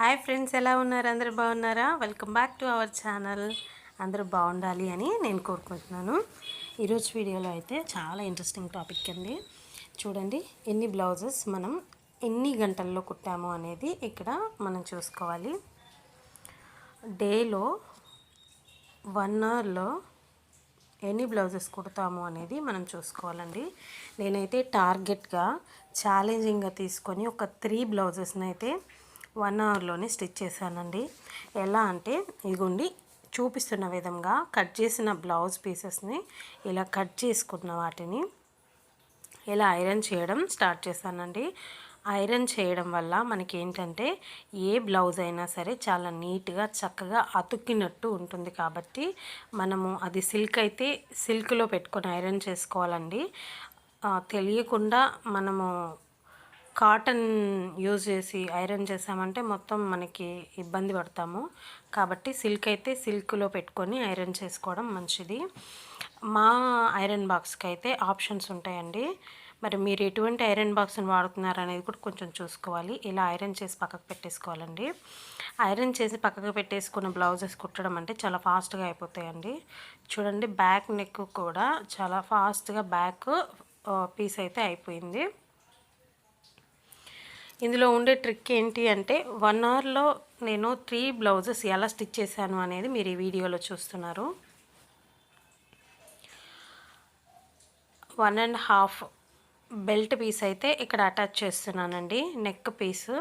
Hi friends ఎలా ఉన్నారు? అందరూ బాగున్నారా? Welcome back to our channel. అందరూ బాగుండాలి అని నేను కోరుకుంటున్నాను. ఈరోజు వీడియోలో అయితే చాలా ఇంట్రెస్టింగ్ టాపిక్ అండి. చూడండి ఎన్ని బ్లౌజెస్ మనం ఎన్ని గంటల్లో కుట్టాము అనేది ఇక్కడ మనం చూసుకోవాలి. డేలో వన్ అవర్లో ఎన్ని బ్లౌజెస్ కుడతాము అనేది మనం చూసుకోవాలండి. నేనైతే టార్గెట్గా ఛాలెంజింగ్గా తీసుకొని ఒక త్రీ బ్లౌజెస్ని అయితే వన్ అవర్లోనే స్టిచ్ చేశానండి. ఎలా అంటే ఇగుండి చూపిస్తున్న విధంగా కట్ చేసిన బ్లౌజ్ పీసెస్ని ఇలా కట్ చేసుకున్న వాటిని ఇలా ఐరన్ చేయడం స్టార్ట్ చేశానండి. ఐరన్ చేయడం వల్ల మనకి ఏంటంటే ఏ బ్లౌజ్ అయినా సరే చాలా నీట్గా చక్కగా అతుక్కినట్టు ఉంటుంది కాబట్టి మనము అది సిల్క్ అయితే సిల్క్లో పెట్టుకొని ఐరన్ చేసుకోవాలండి. తెలియకుండా మనము కాటన్ యూజ్ చేసి ఐరన్ చేసామంటే మొత్తం మనకి ఇబ్బంది పడతాము. కాబట్టి సిల్క్ అయితే సిల్క్లో పెట్టుకొని ఐరన్ చేసుకోవడం మంచిది. మా ఐరన్ బాక్స్కి అయితే ఆప్షన్స్ ఉంటాయండి. మరి మీరు ఎటువంటి ఐరన్ బాక్స్ని వాడుతున్నారు అనేది కూడా కొంచెం చూసుకోవాలి. ఇలా ఐరన్ చేసి పక్కకు పెట్టేసుకోవాలండి. ఐరన్ చేసి పక్కకు పెట్టేసుకున్న బ్లౌజెస్ కుట్టడం అంటే చాలా ఫాస్ట్గా అయిపోతాయండి. చూడండి బ్యాక్ నెక్ కూడా చాలా ఫాస్ట్గా బ్యాక్ పీస్ అయితే అయిపోయింది. ఇందులో ఉండే ట్రిక్ ఏంటి అంటే వన్ అవర్లో నేను త్రీ బ్లౌజెస్ ఎలా స్టిచ్ చేశాను అనేది మీరు ఈ వీడియోలో చూస్తున్నారు. One and half belt piece అయితే ఇక్కడ అటాచ్ చేస్తున్నానండి నెక్ పీసు.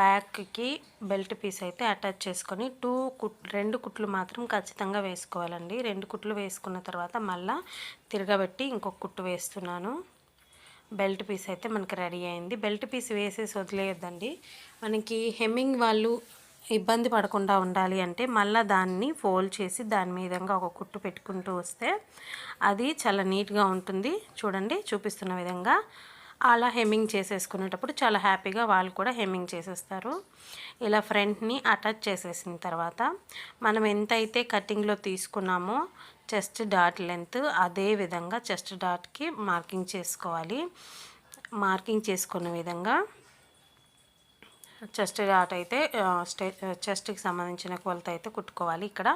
బ్యాక్కి బెల్ట్ పీస్ అయితే అటాచ్ చేసుకొని టూ కుట్ రెండు కుట్లు మాత్రం ఖచ్చితంగా వేసుకోవాలండి. రెండు కుట్లు వేసుకున్న తర్వాత మళ్ళా తిరగబెట్టి ఇంకొక కుట్టు వేస్తున్నాను. బెల్ట్ పీస్ అయితే మనకి రెడీ అయింది. బెల్ట్ పీస్ వేసేసి వదిలేయొద్దండి. మనకి హెమ్మింగ్ వాళ్ళు ఇబ్బంది పడకుండా ఉండాలి అంటే మళ్ళీ దాన్ని ఫోల్డ్ చేసి దాని మీదంగా ఒక కుట్టు పెట్టుకుంటూ వస్తే అది చాలా నీట్గా ఉంటుంది. చూడండి చూపిస్తున్న విధంగా అలా హెమ్మింగ్ చేసేసుకునేటప్పుడు చాలా హ్యాపీగా వాళ్ళు కూడా హెమ్మింగ్ చేసేస్తారు. ఇలా ఫ్రంట్ని అటాచ్ చేసేసిన తర్వాత మనం ఎంతైతే కటింగ్లో తీసుకున్నామో చెస్ట్ డాట్ లెంత్ అదే విధంగా చెస్ట్ డాట్కి మార్కింగ్ చేసుకోవాలి. మార్కింగ్ చేసుకున్న విధంగా చెస్ట్ డాట్ అయితే స్టే చెస్ట్కి సంబంధించిన కొలత అయితే కుట్టుకోవాలి. ఇక్కడ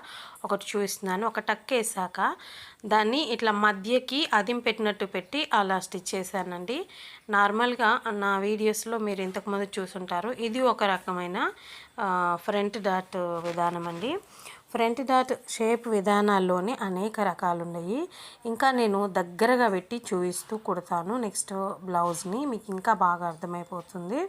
ఒకటి చూపిస్తున్నాను. ఒక టక్ వేసాక దాన్ని ఇట్లా మధ్యకి అదిం పెట్టినట్టు పెట్టి అలా స్టిచ్ చేశానండి. నార్మల్గా నా వీడియోస్లో మీరు ఇంతకుముందు చూసుంటారు. ఇది ఒక రకమైన ఫ్రంట్ డాట్ విధానం అండి. ఫ్రంట్ డాట్ షేప్ విధానాల్లోనే అనేక రకాలు ఉన్నాయి ఇంకా నేను దగ్గరగా పెట్టి చూపిస్తూ కుడతాను నెక్స్ట్ బ్లౌజ్ని. మీకు ఇంకా బాగా అర్థమైపోతుంది.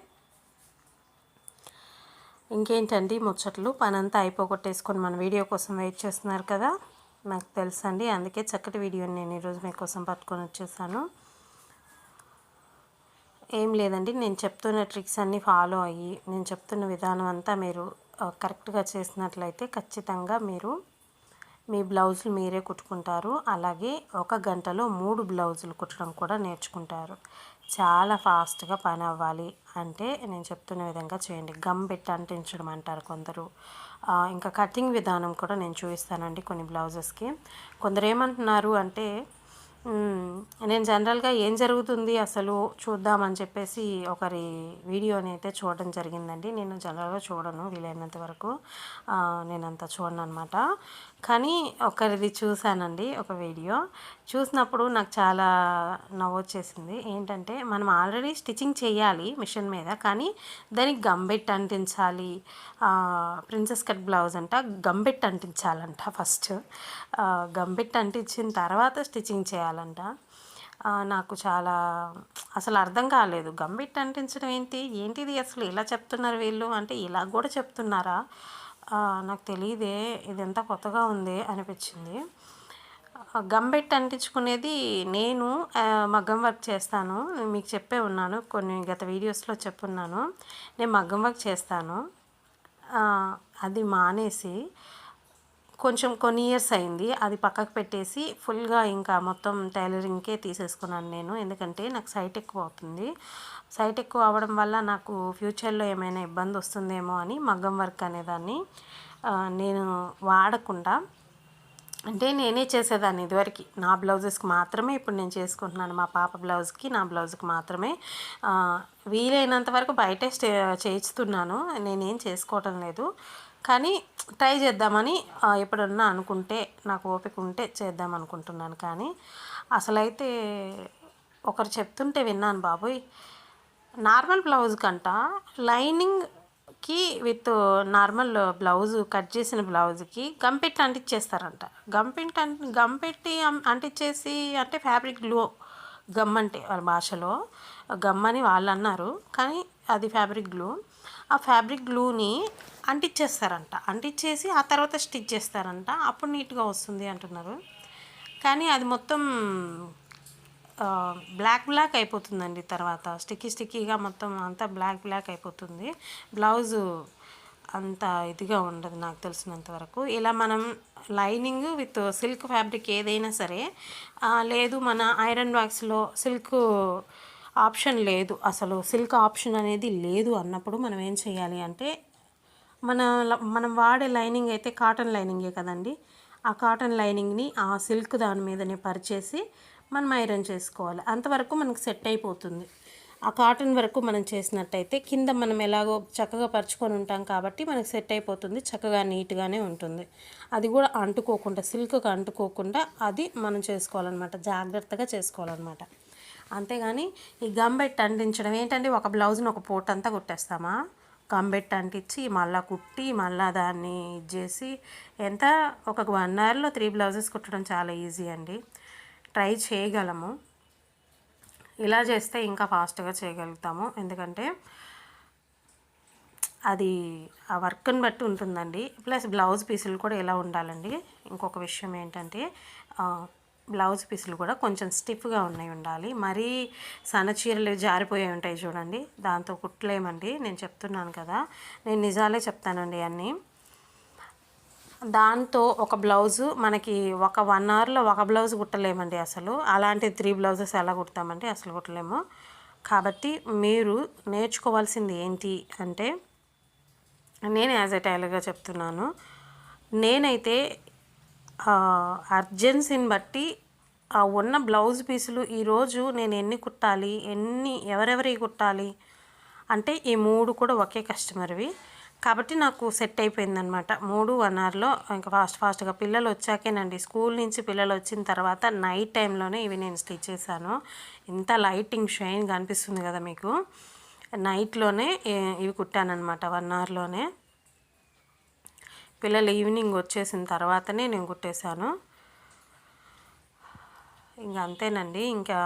ఇంకేంటండి ముచ్చట్లు? పనంతా అయిపోగొట్టేసుకొని మన వీడియో కోసం వెయిట్ చేస్తున్నారు కదా? నాకు తెలుసండి. అందుకే చక్కటి వీడియోని నేను ఈరోజు మీకోసం పట్టుకొని వచ్చేసాను. ఏం లేదండి. నేను చెప్తున్న ట్రిక్స్ అన్నీ ఫాలో అయ్యి నేను చెప్తున్న విధానం అంతా మీరు కరెక్ట్గా చేసినట్లయితే ఖచ్చితంగా మీరు మీ బ్లౌజులు మీరే కుట్టుకుంటారు. అలాగే ఒక గంటలో మూడు బ్లౌజులు కుట్టడం కూడా నేర్చుకుంటారు. చాలా ఫాస్ట్గా పని అవ్వాలి అంటే నేను చెప్తున్న విధంగా చేయండి. గమ్ పెట్టి అంటించడం అంటారు కొందరు. ఇంకా కటింగ్ విధానం కూడా నేను చూపిస్తానండి కొన్ని బ్లౌజెస్కి. కొందరు ఏమంటున్నారు అంటే నేను జనరల్గా ఏం జరుగుతుంది అసలు చూద్దామని చెప్పేసి ఒకరి వీడియోని అయితే చూడడం జరిగిందండి. నేను జనరల్గా చూడను వీలైనంత వరకు. నేను అంత చూడను అనమాట కానీ ఒకరిది చూశానండి ఒక వీడియో. చూసినప్పుడు నాకు చాలా నవ్వొచ్చేసింది. ఏంటంటే మనం ఆల్రెడీ స్టిచ్చింగ్ చేయాలి మిషన్ మీద కానీ దానికి గంబెట్ అంటించాలి. ప్రిన్సెస్ కట్ బ్లౌజ్ అంట గంబెట్ అంటించాలంట ఫస్ట్. గంబెట్ అంటించిన తర్వాత స్టిచ్చింగ్ చేయాలంట. నాకు చాలా అసలు అర్థం కాలేదు. గంబెట్ అంటించడం ఏంటి? ఏంటిది అసలు? ఇలా చెప్తున్నారు వీళ్ళు? అంటే ఇలా కూడా చెప్తున్నారా? నాకు తెలియదే ఇదంతా కొత్తగా ఉంది అనిపించింది. గంబెట్ అంటించుకునేది నేను మగ్గం వర్క్ చేస్తాను. మీకు చెప్పే ఉన్నాను కొన్ని గత వీడియోస్లో చెప్పున్నాను. నేను మగ్గం వర్క్ చేస్తాను. అది మానేసి కొంచెం కొన్ని ఇయర్స్ అయింది. అది పక్కకు పెట్టేసి ఫుల్గా ఇంకా మొత్తం టైలరింగ్కే తీసేసుకున్నాను నేను. ఎందుకంటే నాకు సైట్ ఎక్కువ అవుతుంది. సైట్ ఎక్కువ అవ్వడం వల్ల నాకు ఫ్యూచర్లో ఏమైనా ఇబ్బంది వస్తుందేమో అని మగ్గం వర్క్ అనేదాన్ని నేను వాడకుండా అంటే నేనే చేసేదాన్ని ఇదివరకు. నా బ్లౌజెస్కి మాత్రమే ఇప్పుడు నేను చేసుకుంటున్నాను. మా పాప బ్లౌజ్కి నా బ్లౌజ్కి మాత్రమే. వీలైనంత వరకు బయటే స్టే చేయిస్తున్నాను. నేనేం చేసుకోవటం లేదు. కానీ ట్రై చేద్దామని ఎప్పుడన్నా అనుకుంటే నాకు ఓపిక ఉంటే చేద్దాం అనుకుంటున్నాను. కానీ అసలైతే ఒకరు చెప్తుంటే విన్నాను బాబోయ్. నార్మల్ బ్లౌజ్ కంట లైనింగ్కి విత్ నార్మల్ బ్లౌజ్ కట్ చేసిన బ్లౌజ్కి గంపెట్టి అంటించేస్తారంట గంపెట్టి అంటి గంపెట్టి అంటిచ్చేసి అంటించేసి అంటే ఫ్యాబ్రిక్ గ్లో గమ్ అంటే వాళ్ళ భాషలో గమ్ అని వాళ్ళు అన్నారు. కానీ అది ఫ్యాబ్రిక్ గ్లూ ఆ ఫ్యాబ్రిక్ గ్లూని అంటిచ్చేస్తారంట. అంటిచ్చేసి ఆ తర్వాత స్టిచ్ చేస్తారంట. అప్పుడు నీట్గా వస్తుంది అంటున్నారు. కానీ అది మొత్తం బ్లాక్ బ్లాక్ అయిపోతుందండి తర్వాత. స్టిక్కీ స్టిక్కీగా మొత్తం అంతా బ్లాక్ బ్లాక్ అయిపోతుంది. బ్లౌజు అంత ఇదిగా ఉండదు నాకు తెలిసినంత వరకు. ఇలా మనం లైనింగ్ విత్ సిల్క్ ఫ్యాబ్రిక్ ఏదైనా సరే లేదు మన ఐరన్ బాక్స్లో సిల్క్ ఆప్షన్ లేదు. అసలు సిల్క్ ఆప్షన్ అనేది లేదు అన్నప్పుడు మనం ఏం చేయాలి అంటే మన మనం వాడే లైనింగ్ అయితే కాటన్ లైనింగే కదండి. ఆ కాటన్ లైనింగ్ని ఆ సిల్క్ దాని మీదనే పరిచేసి మనం ఐరన్ చేసుకోవాలి. అంతవరకు మనకు సెట్ అయిపోతుంది. ఆ కాటన్ వరకు మనం చేసినట్టయితే కింద మనం ఎలాగో చక్కగా పరుచుకొని ఉంటాం కాబట్టి మనకు సెట్ అయిపోతుంది చక్కగా నీట్గానే ఉంటుంది. అది కూడా అంటుకోకుండా సిల్క్కి అంటుకోకుండా అది మనం చేసుకోవాలన్నమాట. జాగ్రత్తగా చేసుకోవాలన్నమాట. అంతేగాని ఈ గంబెట్టి అంటించడం ఏంటంటే ఒక బ్లౌజ్ని ఒక పూట అంతా కుట్టేస్తామా? కంబెట్ అంటించి మళ్ళీ కుట్టి మళ్ళీ దాన్ని ఇది చేసి ఎంత? ఒక వన్ అవర్లో త్రీ బ్లౌజెస్ కుట్టడం చాలా ఈజీ అండి. ట్రై చేయగలము. ఇలా చేస్తే ఇంకా ఫాస్ట్గా చేయగలుగుతాము. ఎందుకంటే అది ఆ వర్క్ని బట్టి ఉంటుందండి. ప్లస్ బ్లౌజ్ పీసులు కూడా ఎలా ఉండాలండి. ఇంకొక విషయం ఏంటంటే బ్లౌజ్ పీసులు కూడా కొంచెం స్టిఫ్గా ఉన్నాయి ఉండాలి. మరీ సన్న చీరలు జారిపోయి ఉంటాయి చూడండి. దాంతో కుట్టలేమండి నేను చెప్తున్నాను కదా. నేను నిజాలే చెప్తానండి అన్నీ. దాంతో ఒక బ్లౌజు మనకి ఒక వన్ అవర్లో ఒక బ్లౌజ్ కుట్టలేమండి అసలు. అలాంటి త్రీ బ్లౌజెస్ ఎలా కుడతామండి అసలు కుట్టలేము. కాబట్టి మీరు నేర్చుకోవాల్సింది ఏంటి అంటే నేను యాజ్ ఎ టైలర్గా చెప్తున్నాను. నేనైతే అర్జెన్సీని బట్టి ఆ ఉన్న బ్లౌజ్ పీసులు ఈరోజు నేను ఎన్ని కుట్టాలి ఎన్ని ఎవరెవరి కుట్టాలి అంటే ఈ మూడు కూడా ఒకే కస్టమర్వి. కాబట్టి నాకు సెట్ అయిపోయిందనమాట మూడు వన్ అవర్లో ఇంకా ఫాస్ట్ ఫాస్ట్గా పిల్లలు వచ్చాకేనండి. స్కూల్ నుంచి పిల్లలు వచ్చిన తర్వాత నైట్ టైంలోనే ఇవి నేను స్టిచ్ చేశాను. ఇంత లైటింగ్ షైన్ కనిపిస్తుంది కదా మీకు. నైట్లోనే ఇవి కుట్టానమాట వన్ అవర్లోనే. పిల్లలు ఈవినింగ్ వచ్చేసిన తర్వాతనే నేను కుట్టేశాను. ఇంకా అంతేనండి. ఇంకా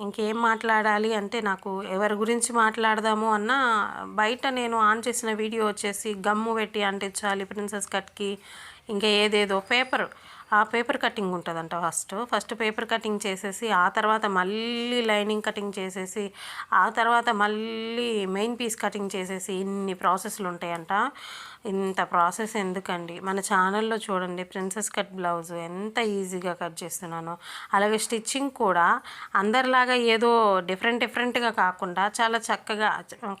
ఇంకేం మాట్లాడాలి అంటే నాకు ఎవరి గురించి మాట్లాడదాము అన్న బయట నేను ఆన్ చేసిన వీడియో వచ్చేసి గమ్ము పెట్టి అంటించాలి ప్రిన్సెస్ కట్కి. ఇంకా ఏదేదో పేపర్. ఆ పేపర్ కటింగ్ ఉంటుందంట ఫస్ట్. ఫస్ట్ పేపర్ కటింగ్ చేసేసి ఆ తర్వాత మళ్ళీ లైనింగ్ కటింగ్ చేసేసి ఆ తర్వాత మళ్ళీ మెయిన్ పీస్ కటింగ్ చేసేసి ఇన్ని ప్రాసెస్లు ఉంటాయంట. ఇంత ప్రాసెస్ ఎందుకండి? మన ఛానల్లో చూడండి ప్రిన్సెస్ కట్ బ్లౌజ్ ఎంత ఈజీగా కట్ చేస్తున్నాను. అలాగే స్టిచ్చింగ్ కూడా అందరిలాగా ఏదో డిఫరెంట్ డిఫరెంట్గా కాకుండా చాలా చక్కగా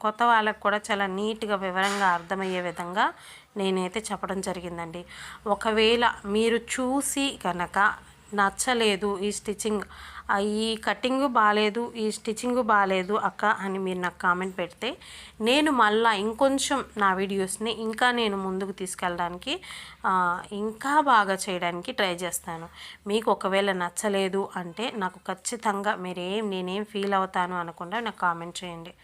కొత్త వాళ్ళకు కూడా చాలా నీట్గా వివరంగా అర్థమయ్యే విధంగా నేనైతే చెప్పడం జరిగిందండి. ఒకవేళ మీరు చూసి కనుక నచ్చలేదు ఈ స్టిచ్చింగ్ ఈ కటింగ్ బాగాలేదు ఈ స్టిచ్చింగ్ బాగాలేదు అక్క అని మీరు నాకు కామెంట్ పెడితే నేను మళ్ళా ఇంకొంచెం నా వీడియోస్ని ఇంకా నేను ముందుకు తీసుకెళ్ళడానికి ఇంకా బాగా చేయడానికి ట్రై చేస్తాను. మీకు ఒకవేళ నచ్చలేదు అంటే నాకు ఖచ్చితంగా మీరేం నేనేం ఫీల్ అవుతాను అనకుండా నాకు కామెంట్ చేయండి.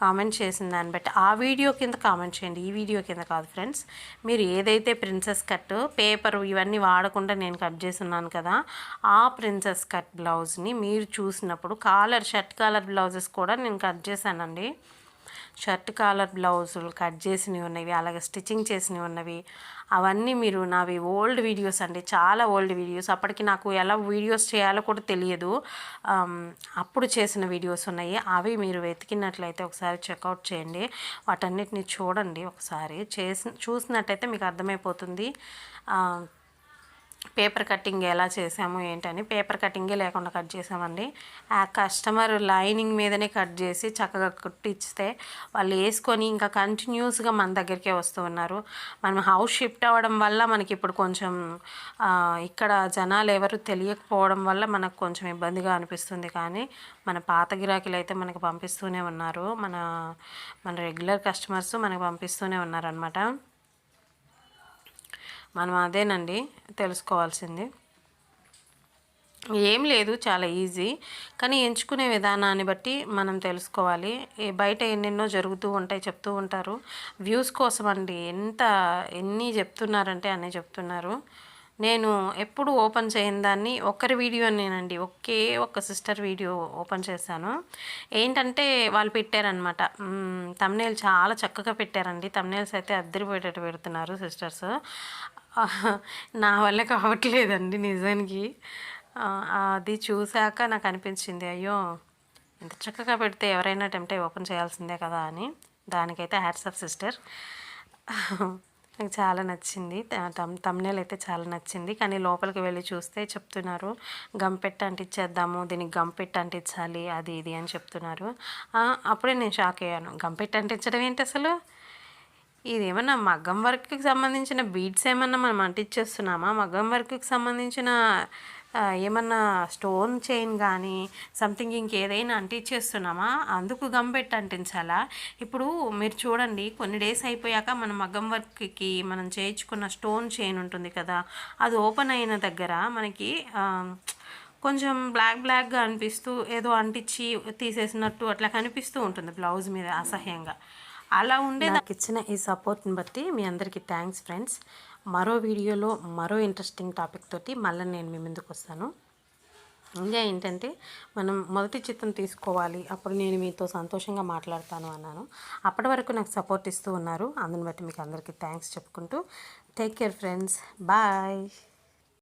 కామెంట్ చేసిన దాన్ని బట్టి. ఆ వీడియో కింద కామెంట్ చేయండి. ఈ వీడియో కింద కాదు ఫ్రెండ్స్. మీరు ఏదైతే ప్రిన్సెస్ కట్ పేపర్ ఇవన్నీ వాడకుండా నేను కట్ చేస్తున్నాను కదా ఆ ప్రిన్సెస్ కట్ బ్లౌజ్ని మీరు చూసినప్పుడు కాలర్ షర్ట్ కాలర్ బ్లౌజెస్ కూడా నేను కట్ చేశానండి. షర్ట్ కాలర్ బ్లౌజులు కట్ చేసినవి ఉన్నవి అలాగే స్టిచ్చింగ్ చేసినవి ఉన్నవి. అవన్నీ మీరు నావి ఓల్డ్ వీడియోస్ అండి. చాలా ఓల్డ్ వీడియోస్. అప్పటికి నాకు ఎలా వీడియోస్ చేయాలో కూడా తెలియదు. అప్పుడు చేసిన వీడియోస్ ఉన్నాయి. అవి మీరు వెతికినట్లయితే ఒకసారి చెక్అవుట్ చేయండి. వాటన్నిటిని చూడండి ఒకసారి. చేసి చూసినట్టయితే మీకు అర్థమైపోతుంది. పేపర్ కటింగ్ ఎలా చేసాము ఏంటని. పేపర్ కటింగే లేకుండా కట్ చేసామండి ఆ కస్టమర్ లైనింగ్ మీదనే కట్ చేసి చక్కగా కుట్టిస్తే వాళ్ళు వేసుకొని ఇంకా కంటిన్యూస్గా మన దగ్గరికే వస్తూ ఉన్నారు. మనం హౌస్ షిఫ్ట్ అవ్వడం వల్ల మనకి ఇప్పుడు కొంచెం ఇక్కడ జనాలు ఎవరు తెలియకపోవడం వల్ల మనకు కొంచెం ఇబ్బందిగా అనిపిస్తుంది. కానీ మన పాత గిరాకీలు అయితే మనకు పంపిస్తూనే ఉన్నారు. మన మన రెగ్యులర్ కస్టమర్స్ మనకు పంపిస్తూనే ఉన్నారనమాట మనం అదేనండి తెలుసుకోవాల్సింది. ఏం లేదు చాలా ఈజీ. కానీ ఎంచుకునే విధానాన్ని బట్టి మనం తెలుసుకోవాలి. బయట ఎన్నెన్నో జరుగుతూ ఉంటాయి చెప్తూ ఉంటారు. వ్యూస్ కోసం అండి ఎంత ఎన్ని చెప్తున్నారంటే అన్నీ చెప్తున్నారు. నేను ఎప్పుడు ఓపెన్ చేయని దాన్ని ఒక్కరి వీడియో నేనండి ఒకే ఒక్క సిస్టర్ వీడియో ఓపెన్ చేశాను. ఏంటంటే వాళ్ళు పెట్టారనమాట తమ్నేల్ చాలా చక్కగా పెట్టారండి. తమ్నేల్స్ అయితే అద్దరిపోయేటట్టు పెడుతున్నారు సిస్టర్స్. నా వల్ల కావట్లేదండి నిజానికి. అది చూశాక నాకు అనిపించింది అయ్యో ఇంత చక్కగా పెడితే ఎవరైనా టెంప్ట్ ఓపెన్ చేయాల్సిందే కదా అని. దానికైతే హ్యాట్స్ ఆఫ్ సిస్టర్. నాకు చాలా నచ్చింది. తమ్ తమ్నేల్ అయితే చాలా నచ్చింది. కానీ లోపలికి వెళ్ళి చూస్తే చెప్తున్నారు గంపెట్ట అంటించేద్దాము దీనికి గంపెట్ట అంటించాలి అది ఇది అని చెప్తున్నారు. అప్పుడే నేను షాక్ అయ్యాను. గంపెట్ట అంటించడం ఏంటి అసలు? ఇది ఏమన్నా మగ్గం వర్క్కి సంబంధించిన బీడ్స్ ఏమన్నా మనం అంటించేస్తున్నామా? మగ్గం వర్క్కి సంబంధించిన ఏమన్నా స్టోన్ చైన్ కానీ సంథింగ్ ఇంకేదైనా అంటించేస్తున్నామా? అందుకు గమ్ పెట్టి అంటించాలా? ఇప్పుడు మీరు చూడండి కొన్ని డేస్ అయిపోయాక మన మగ్గం వర్క్కి మనం చేయించుకున్న స్టోన్ చైన్ ఉంటుంది కదా అది ఓపెన్ అయిన దగ్గర మనకి కొంచెం బ్లాక్ బ్లాక్గా అనిపిస్తూ ఏదో అంటించి తీసేసినట్టు అట్లా కనిపిస్తూ ఉంటుంది బ్లౌజ్ మీద అసహ్యంగా. అలా ఉండే నాకు ఇచ్చిన ఈ సపోర్ట్ని బట్టి మీ అందరికీ థ్యాంక్స్ ఫ్రెండ్స్. మరో వీడియోలో మరో ఇంట్రెస్టింగ్ టాపిక్ తోటి మళ్ళీ నేను మీ ముందుకు వస్తాను. ఇంకా ఏంటంటే మనం మొదటి చిత్రం తీసుకోవాలి అప్పుడు నేను మీతో సంతోషంగా మాట్లాడతాను అన్నాను. అప్పటి వరకు నాకు సపోర్ట్ ఇస్తూ ఉన్నారు. అందుని బట్టి మీకు అందరికీ థ్యాంక్స్ చెప్పుకుంటూ టేక్ కేర్ ఫ్రెండ్స్ బాయ్